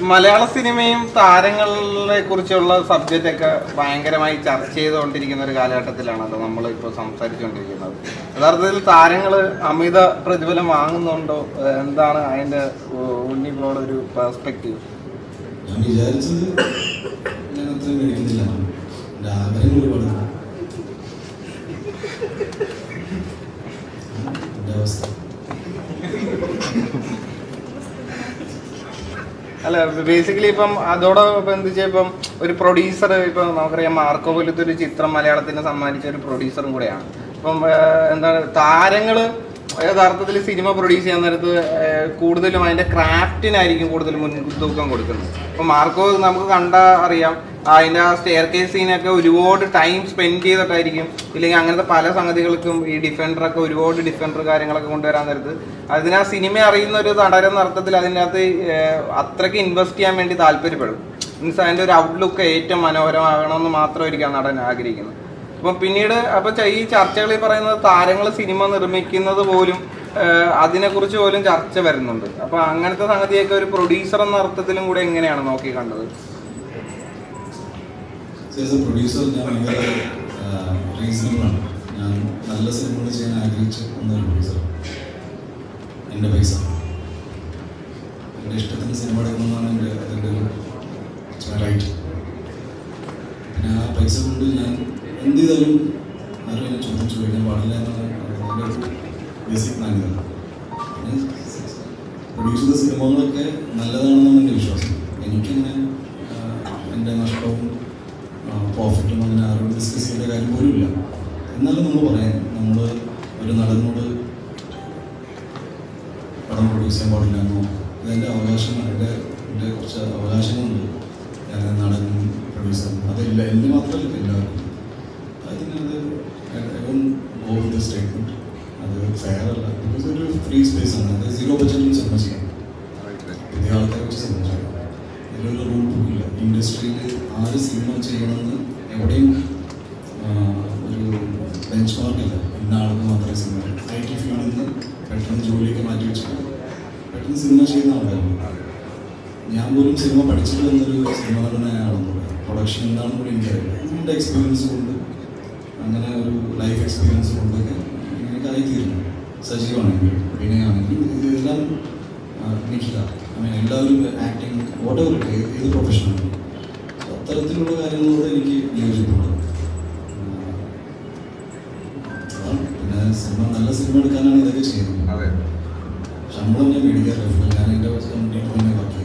മലയാള സിനിമയും താരങ്ങളെ കുറിച്ചുള്ള സബ്ജക്റ്റ് ഒക്കെ ഭയങ്കരമായി ചർച്ച ചെയ്തുകൊണ്ടിരിക്കുന്ന ഒരു കാലഘട്ടത്തിലാണല്ലോ നമ്മൾ ഇപ്പോൾ സംസാരിച്ചുകൊണ്ടിരിക്കുന്നത്. യഥാർത്ഥത്തിൽ താരങ്ങൾ അമിത പ്രതിഫലം വാങ്ങുന്നുണ്ടോ? എന്താണ് അതിന്റെ ഉണ്ണിപ്പോടെ ഒരു പെർസ്പെക്റ്റീവ് ഞാൻ ഞാൻ അല്ല ബേസിക്കലി ഇപ്പം അതോടൊപ്പം ബന്ധിച്ച് ഇപ്പം ഒരു പ്രൊഡ്യൂസർ ഇപ്പം നമുക്കറിയാം മാർക്കോ പോലത്തെ ഒരു ചിത്രം മലയാളത്തിന് സമ്മാനിച്ച ഒരു പ്രൊഡ്യൂസറും കൂടെയാണ്. ഇപ്പം എന്താണ് താരങ്ങൾ യഥാർത്ഥത്തിൽ സിനിമ പ്രൊഡ്യൂസ് ചെയ്യാൻ നേരത്ത് കൂടുതലും അതിന്റെ ക്രാഫ്റ്റിനായിരിക്കും കൂടുതൽ മുൻതൂക്കം കൊടുക്കുന്നത്. ഇപ്പം മാർക്കോ നമുക്ക് കണ്ട അറിയാം അതിന്റെ ആ സ്റ്റെയർ കേസ് സീനൊക്കെ ഒരുപാട് ടൈം സ്പെൻഡ് ചെയ്തിട്ടായിരിക്കും ഇല്ലെങ്കിൽ അങ്ങനത്തെ പല സംഗതികൾക്കും ഈ ഡിഫൻഡറൊക്കെ ഒരുപാട് ഡിഫൻഡർ കാര്യങ്ങളൊക്കെ കൊണ്ടുവരാൻ നേരത്ത്. അതിന് ആ സിനിമ അറിയുന്ന ഒരു നടരെന്ന അർത്ഥത്തിൽ ഏഹ്, അത്രയ്ക്ക് ഇൻവെസ്റ്റ് ചെയ്യാൻ വേണ്ടി താല്പര്യപ്പെടും. മീൻസ് അതിന്റെ ഒരു ഔട്ട്ലുക്ക് ഏറ്റവും മനോഹരമാകണമെന്ന് മാത്രമായിരിക്കും ആ നടൻ ആഗ്രഹിക്കുന്നത്. അപ്പം പിന്നീട് അപ്പൊ ഈ ചർച്ചകളിൽ പറയുന്നത് താരങ്ങൾ സിനിമ നിർമ്മിക്കുന്നത് പോലും അതിനെ അതിനെക്കുറിച്ച് പോലും ചർച്ച വരുന്നുണ്ട്. അപ്പൊ അങ്ങനത്തെ സംഗതിയൊക്കെ ഒരു പ്രൊഡ്യൂസർ എന്ന അർത്ഥത്തിലും കൂടെ എങ്ങനെയാണ് നോക്കി കണ്ടത്? പ്രൊഡ്യൂസർ ഞാൻ ഭയങ്കര ഞാൻ നല്ല സിനിമകൾ ചെയ്യാൻ ആഗ്രഹിച്ച ഒന്നൊരു പ്രൊഡ്യൂസർ എന്റെ പൈസ. എന്റെ ഇഷ്ടത്തിന് സിനിമ എടുക്കുന്നതാണ് എന്റെ അതിന്റെ ഒരു റൈറ്റ് പിന്നെ ആ പൈസ കൊണ്ട് ഞാൻ എന്ത് ചെയ്താലും ആരും എന്നെ ചോദ്യം പാടില്ല എന്നുള്ള ബേസിക് മാന്യത പ്രൊഡ്യൂസ് ചെയ്ത സിനിമകളൊക്കെ നല്ലതാണെന്നാണ് എന്റെ വിശ്വാസം. എനിക്കങ്ങനെ എന്റെ നഷ്ടവും പ്രോഫിറ്റും അങ്ങനെ ആരോടും ഡിസ്കസ് ചെയ്യേണ്ട കാര്യം പോലും ഇല്ല. എന്നാലും നമ്മൾ പറയാൻ നമ്മൾ ഒരു നടനോട് പടം പ്രൊഡ്യൂസ് ചെയ്യാൻ പാടില്ല എന്നോ ഇതെന്റെ അവകാശം എന്റെ എന്റെ കുറച്ച് അവകാശങ്ങളുണ്ട്. ഞാൻ നടനും പ്രൊഡ്യൂസറും അതില്ല എന്റെ മാത്രമല്ല എല്ലാവർക്കും. ഗോ സ്റ്റേറ്റ്മെന്റ് അത് ഫെയർ ബിക്കോസ് ഒരു ഫ്രീ സ്പേസ് ആണ്. അത് സീറോ ബജറ്റിൽ ചെയ്യാം. പുതിയ ആൾക്കാരെ വെച്ച് ചെയ്യാം. ഇതിലൊരു റൂൾ ബുക്ക് ഇൻഡസ്ട്രിയിൽ ആര് സിനിമ ചെയ്യണമെന്ന് എവിടെയും ഒരു ബെഞ്ച് മാർക്ക് ഇല്ല. ഇന്ന ആൾക്ക് മാത്രമേ സിനിമ ഐ ടി ഫീൽഡിൽ നിന്ന് പെട്ടെന്ന് ജോലിയൊക്കെ മാറ്റി വെച്ചിട്ട് പെട്ടെന്ന് സിനിമ ചെയ്യുന്ന ആൾക്കാരുണ്ട്. ഞാൻ പോലും സിനിമ പഠിച്ചിട്ട് വന്നൊരു സിനിമ നടനാണെന്ന് പ്രൊഡക്ഷൻ എന്താണെന്ന് കൂടി എനിക്കറിയില്ല. എന്റെ എക്സ്പീരിയൻസ് കൊണ്ട് അങ്ങനെ ഒരു ലൈഫ് എക്സ്പീരിയൻസ് കൊണ്ടൊക്കെ എനിക്ക് ആയിത്തീരുന്നു. സജീവമാണെങ്കിൽ വിനയാണെങ്കിൽ ഇതെല്ലാം എനിക്കില്ല I mean, എല്ലാവരും ആക്ടിങ് വാട്ട് എവർ ഏത് പ്രൊഫഷനാണ് അത്തരത്തിലുള്ള കാര്യങ്ങളോട് എനിക്ക് യോജിപ്പുണ്ട്. പിന്നെ സിനിമ നല്ല സിനിമ എടുക്കാനാണ് ഇതൊക്കെ ചെയ്യുന്നത്. അതെ. ശമ്പളം ഞാൻ മേടിക്കാറില്ല. ഞാൻ എന്റെ കമ്പനിയിൽ തന്നെ വർക്ക്